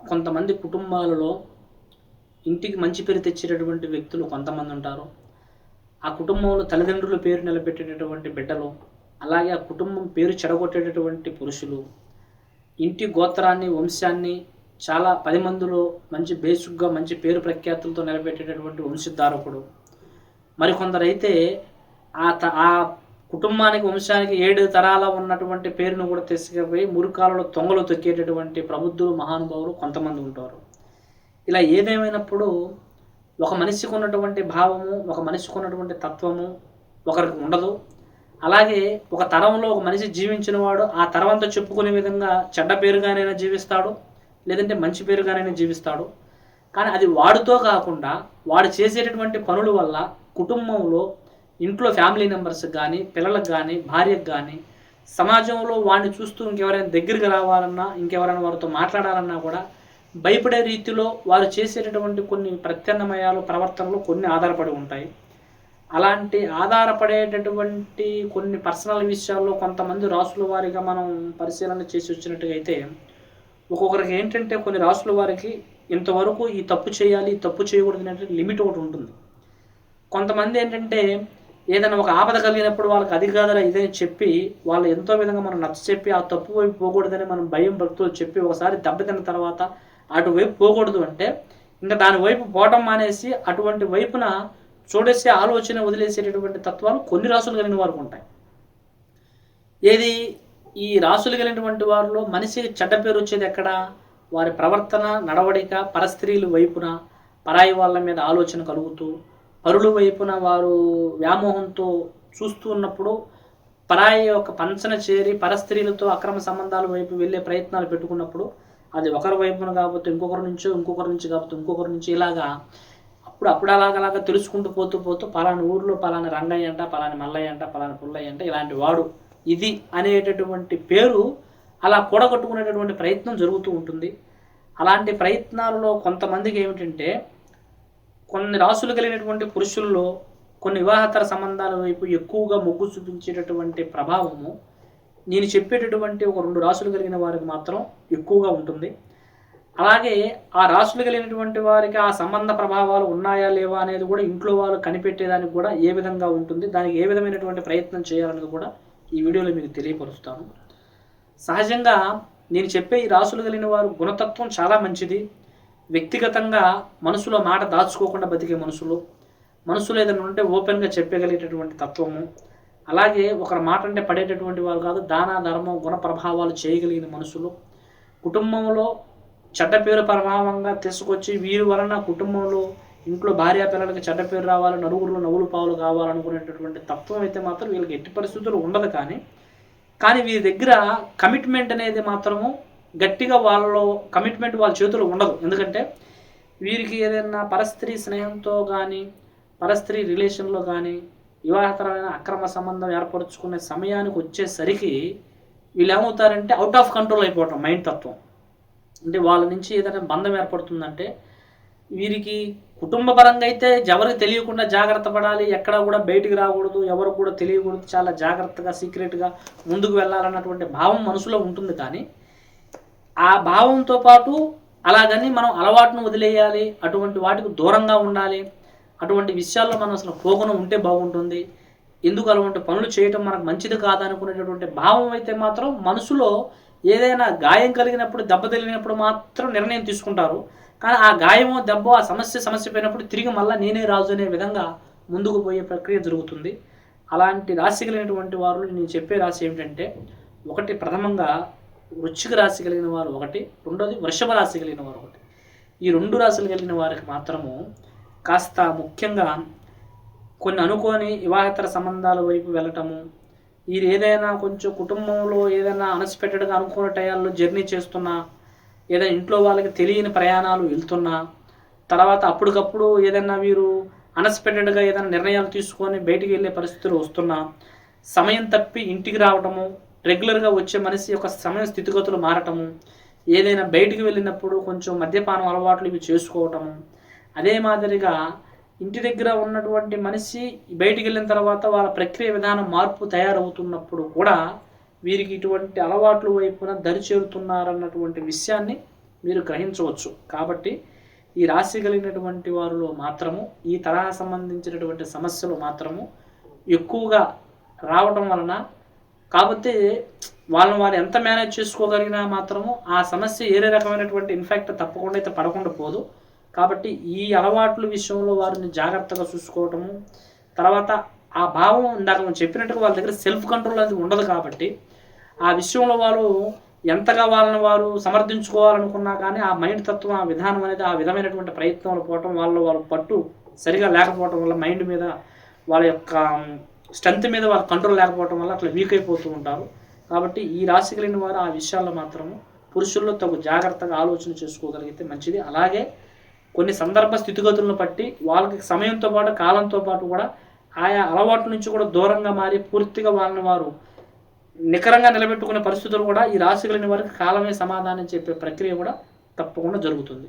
కొంతమంది కుటుంబాలలో ఇంటికి మంచి పేరు తెచ్చేటటువంటి వ్యక్తులు కొంతమంది ఉంటారు. ఆ కుటుంబంలో తల్లిదండ్రుల పేరు నిలబెట్టేటటువంటి బిడ్డలు అలాగే ఆ కుటుంబం పేరు చెడగొట్టేటటువంటి పురుషులు. ఇంటి గోత్రాన్ని వంశాన్ని చాలా పది మందిలో మంచి బేసిక్గా మంచి పేరు ప్రఖ్యాతులతో నిలబెట్టేటటువంటి వంశధారకుడు. మరికొందరైతే ఆ త ఆ కుటుంబానికి వంశానికి ఏడు తరాల ఉన్నటువంటి పేరును కూడా తీసుకుపోయి మురికాలలో తొంగలు తొక్కేటటువంటి ప్రబుద్ధులు మహానుభావులు కొంతమంది ఉంటారు. ఇలా ఏదేమైనప్పుడు ఒక మనిషికి ఉన్నటువంటి భావము ఒక మనిషికి ఉన్నటువంటి తత్వము ఒకరికి ఉండదు. అలాగే ఒక తరంలో ఒక మనిషి జీవించిన వాడు ఆ తరం అంతా చెప్పుకునే విధంగా చెడ్డ పేరుగానైనా జీవిస్తాడు లేదంటే మంచి పేరుగానైనా జీవిస్తాడు. కానీ అది వాడితో కాకుండా వాడు చేసేటటువంటి పనుల వల్ల కుటుంబంలో ఇంట్లో ఫ్యామిలీ మెంబర్స్ కానీ పిల్లలకు కానీ భార్యకు కానీ సమాజంలో వాడిని చూస్తూ ఇంకెవరైనా దగ్గరికి రావాలన్నా ఇంకెవరైనా వారితో మాట్లాడాలన్నా కూడా భయపడే రీతిలో వారు చేసేటటువంటి కొన్ని ప్రత్యామ్నాయాలు ప్రవర్తనలు కొన్ని ఆధారపడి ఉంటాయి. అలాంటి ఆధారపడేటటువంటి కొన్ని పర్సనల్ విషయాల్లో కొంతమంది రాసుల వారిగా మనం పరిశీలన చేసి వచ్చినట్టుగా అయితే ఒక్కొక్కరికి ఏంటంటే కొన్ని రాసుల వారికి ఇంతవరకు ఈ తప్పు చేయాలి ఈ తప్పు చేయకూడదు అనేటువంటి లిమిట్ ఒకటి ఉంటుంది. కొంతమంది ఏంటంటే ఏదైనా ఒక ఆపద కలిగినప్పుడు వాళ్ళకి అది కాదరా ఇదని చెప్పి వాళ్ళు ఎంతో విధంగా మనం నచ్చ చెప్పి ఆ తప్పు వైపు పోకూడదని మనం భయం భక్తులు చెప్పి ఒకసారి దెబ్బతిన్న తర్వాత అటువైపు పోకూడదు అంటే ఇంకా దాని వైపు పోవటం మానేసి అటువంటి వైపున చూడేసే ఆలోచన వదిలేసేటటువంటి తత్వాలు కొన్ని రాసులు కలిగిన వారికి ఉంటాయి. ఏది? ఈ రాసులు కలిగినటువంటి వారిలో మనిషికి చెడ్డ పేరు వచ్చేది ఎక్కడ? వారి ప్రవర్తన నడవడిక పరస్త్రీలు వైపున పరాయి వాళ్ళ మీద ఆలోచన కలుగుతూ పరుల వైపున వారు వ్యామోహంతో చూస్తూ ఉన్నప్పుడు పరాయి యొక్క పంచన చేరి పరస్త్రీలతో అక్రమ సంబంధాల వైపు వెళ్ళే ప్రయత్నాలు పెట్టుకున్నప్పుడు అది ఒకరి వైపున కాకపోతే ఇంకొకరి నుంచో ఇంకొకరి నుంచి కాకపోతే ఇంకొకరి నుంచి ఇలాగా అప్పుడు అప్పుడు అలాగలాగా తెలుసుకుంటూ పోతూ పోతూ పలానా ఊర్లో పలానా రంగయ్య అంట పలానా మల్లయ్య అంట పలానా పుల్లయ్య అంట ఇలాంటి వాడు ఇది అనేటటువంటి పేరు అలా కూడగట్టుకునేటటువంటి ప్రయత్నం జరుగుతూ ఉంటుంది. అలాంటి ప్రయత్నాలలో కొంతమందికి ఏమిటంటే కొన్ని రాసులు కలిగినటువంటి పురుషుల్లో కొన్ని వివాహతర సంబంధాల వైపు ఎక్కువగా మొగ్గు చూపించేటటువంటి ప్రభావము నేను చెప్పేటటువంటి ఒక రెండు రాసులు కలిగిన వారికి మాత్రం ఎక్కువగా ఉంటుంది. అలాగే ఆ రాసులు కలిగినటువంటి వారికి ఆ సంబంధ ప్రభావాలు ఉన్నాయా లేవా అనేది కూడా ఇంట్లో వాళ్ళు కనిపెట్టేదానికి కూడా ఏ విధంగా ఉంటుంది దానికి ఏ విధమైనటువంటి ప్రయత్నం చేయాలనేది కూడా ఈ వీడియోలో మీకు తెలియపరుస్తాను. సహజంగా నేను చెప్పే ఈ రాసులు కలిగిన వారు గుణతత్వం చాలా మంచిది. వ్యక్తిగతంగా మనసులో మాట దాచుకోకుండా బతికే మనుషులు మనసులో ఏదైనా ఉంటే ఓపెన్గా చెప్పగలిగేటటువంటి తత్వము అలాగే ఒకరి మాట అంటే పడేటటువంటి వాళ్ళు కాదు దాన ధర్మం గుణ ప్రభావాలు చేయగలిగిన మనుషులు కుటుంబంలో చెడ్డ పేరు ప్రభావంగా తీసుకొచ్చి వీరి వలన కుటుంబంలో ఇంట్లో భార్య పిల్లలకి చెడ్డ పేరు రావాలి నలుగురులో నవ్వులు పావులు కావాలనుకునేటటువంటి తత్వం అయితే మాత్రం వీళ్ళకి ఎట్టి పరిస్థితులు ఉండదు కానీ కానీ వీరి దగ్గర కమిట్మెంట్ అనేది మాత్రము గట్టిగా వాళ్ళలో కమిట్మెంట్ వాళ్ళ చేతులు ఉండదు. ఎందుకంటే వీరికి ఏదైనా పరస్త్రీ స్నేహంతో కానీ పరస్త్రీ రిలేషన్లో కానీ వివాహతరమైన అక్రమ సంబంధం ఏర్పరచుకునే సమయానికి వచ్చేసరికి వీళ్ళు ఏమవుతారంటే అవుట్ ఆఫ్ కంట్రోల్ అయిపోవటం మైండ్ తత్వం. అంటే వాళ్ళ నుంచి ఏదైనా బంధం ఏర్పడుతుందంటే వీరికి కుటుంబపరంగా అయితే ఎవరికి తెలియకుండా జాగ్రత్త పడాలి. ఎక్కడా కూడా బయటికి రాకూడదు. ఎవరు కూడా తెలియకూడదు. చాలా జాగ్రత్తగా సీక్రెట్గా ముందుకు వెళ్ళాలన్నటువంటి భావం మనసులో ఉంటుంది కానీ ఆ భావంతో పాటు అలాగని మనం అలవాటును వదిలేయాలి అటువంటి వాటికి దూరంగా ఉండాలి అటువంటి విషయాల్లో మనం అసలు పోకుండా ఉంటే బాగుంటుంది. ఎందుకు అటువంటి పనులు చేయటం మనకు మంచిది కాదనుకునేటటువంటి భావం అయితే మాత్రం మనసులో ఏదైనా గాయం కలిగినప్పుడు దెబ్బ తగిలినప్పుడు మాత్రం నిర్ణయం తీసుకుంటారు. కానీ ఆ గాయమో దెబ్బ ఆ సమస్య సమస్య పోయినప్పుడు తిరిగి మళ్ళీ నేనే రాజు అనే విధంగా ముందుకు పోయే ప్రక్రియ జరుగుతుంది. అలాంటి రాశి కలిగినటువంటి వారు నేను చెప్పే రాశి ఏమిటంటే ఒకటి ప్రథమంగా వృశ్చిక రాశి కలిగిన వారు ఒకటి రెండోది వృషభ రాశి కలిగిన వారు ఒకటి. ఈ రెండు రాశులు కలిగిన వారికి మాత్రము కాస్త ముఖ్యంగా కొన్ని అనుకోని వివాహేతర సంబంధాల వైపు వెళ్ళటము వీరు ఏదైనా కొంచెం కుటుంబంలో ఏదైనా అన్ఎక్స్పెక్టెడ్గా అనుకున్న టయాల్లో జర్నీ చేస్తున్నా ఏదైనా ఇంట్లో వాళ్ళకి తెలియని ప్రయాణాలు వెళ్తున్నా తర్వాత అప్పటికప్పుడు ఏదైనా వీరు అన్ఎక్స్పెక్టెడ్గా ఏదైనా నిర్ణయాలు తీసుకొని బయటికి వెళ్ళే పరిస్థితులు వస్తున్నా సమయం తప్పి ఇంటికి రావటము రెగ్యులర్గా వచ్చే మనిషి యొక్క సమయ స్థితిగతులు మారటము ఏదైనా బయటికి వెళ్ళినప్పుడు కొంచెం మద్యపానం అలవాట్లు ఇవి చేసుకోవటము. అదే మాదిరిగా ఇంటి దగ్గర ఉన్నటువంటి మనిషి బయటికి వెళ్ళిన తర్వాత వాళ్ళ ప్రక్రియ విధానం మార్పు తయారవుతున్నప్పుడు కూడా వీరికి ఇటువంటి అలవాట్ల వైపున దరి చేరుతున్నారన్నటువంటి విషయాన్ని మీరు గ్రహించవచ్చు. కాబట్టి ఈ రాశి కలిగినటువంటి వారిలో మాత్రము ఈ తరహా సంబంధించినటువంటి సమస్యలు మాత్రము ఎక్కువగా రావటం వలన కాబట్టి వాళ్ళని వారు ఎంత మేనేజ్ చేసుకోగలిగినా మాత్రము ఆ సమస్య ఏరే రకమైనటువంటి ఇన్ఫెక్ట్ తప్పకుండా అయితే పడకుండా పోదు. కాబట్టి ఈ అలవాట్ల విషయంలో వారిని జాగ్రత్తగా చూసుకోవటము తర్వాత ఆ భావం ఇందాక మనం చెప్పినట్టుగా వాళ్ళ దగ్గర సెల్ఫ్ కంట్రోల్ అనేది ఉండదు కాబట్టి ఆ విషయంలో వాళ్ళు ఎంతగా వాళ్ళని వారు సమర్థించుకోవాలనుకున్నా కానీ ఆ మైండ్ తత్వం ఆ విధానం అనేది ఆ విధమైనటువంటి ప్రయత్నంలో పోవటం వాళ్ళు వాళ్ళ పట్టు సరిగా లేకపోవటం వల్ల మైండ్ మీద వాళ్ళ యొక్క స్ట్రెంత్ మీద వాళ్ళ కంట్రోల్ లేకపోవటం వల్ల అట్లా వీక్ అయిపోతూ ఉంటారు. కాబట్టి ఈ రాశి కలిగిన వారు ఆ విషయాల్లో మాత్రము పురుషుల్లో తగు జాగ్రత్తగా ఆలోచన చేసుకోగలిగితే మంచిది. అలాగే కొన్ని సందర్భ స్థితిగతులను బట్టి వాళ్ళకి సమయంతో పాటు కాలంతో పాటు కూడా ఆయా అలవాటు నుంచి కూడా దూరంగా మారి పూర్తిగా వాళ్ళని వారు నికరంగా నిలబెట్టుకునే పరిస్థితులు కూడా ఈ రాశి కలిగిన వారికి కాలమే సమాధానం చెప్పే ప్రక్రియ కూడా తప్పకుండా జరుగుతుంది.